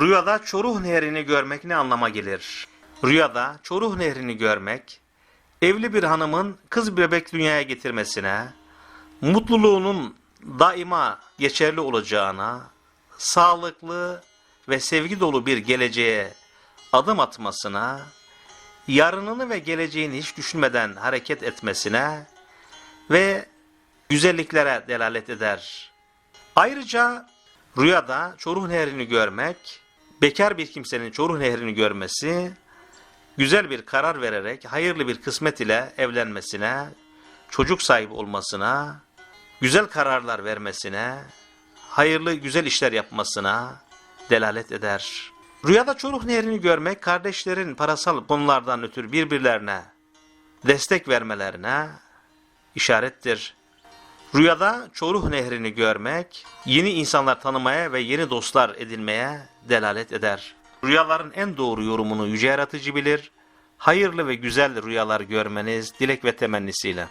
Rüyada Çoruh Nehri'ni görmek ne anlama gelir? Rüyada Çoruh Nehri'ni görmek, evli bir hanımın kız bebek dünyaya getirmesine, mutluluğunun daima geçerli olacağına, sağlıklı ve sevgi dolu bir geleceğe adım atmasına, yarınını ve geleceğini hiç düşünmeden hareket etmesine ve güzelliklere delalet eder. Ayrıca rüyada Çoruh Nehri'ni görmek, bekar bir kimsenin Çoruh Nehri'ni görmesi, güzel bir karar vererek hayırlı bir kısmet ile evlenmesine, çocuk sahibi olmasına, güzel kararlar vermesine, hayırlı güzel işler yapmasına delalet eder. Rüyada Çoruh Nehri'ni görmek kardeşlerin parasal konulardan ötürü birbirlerine destek vermelerine işarettir. Rüyada Çoruh Nehri'ni görmek, yeni insanlar tanımaya ve yeni dostlar edinmeye delalet eder. Rüyaların en doğru yorumunu yüce yaratıcı bilir. Hayırlı ve güzel rüyalar görmeniz dilek ve temennisiyle.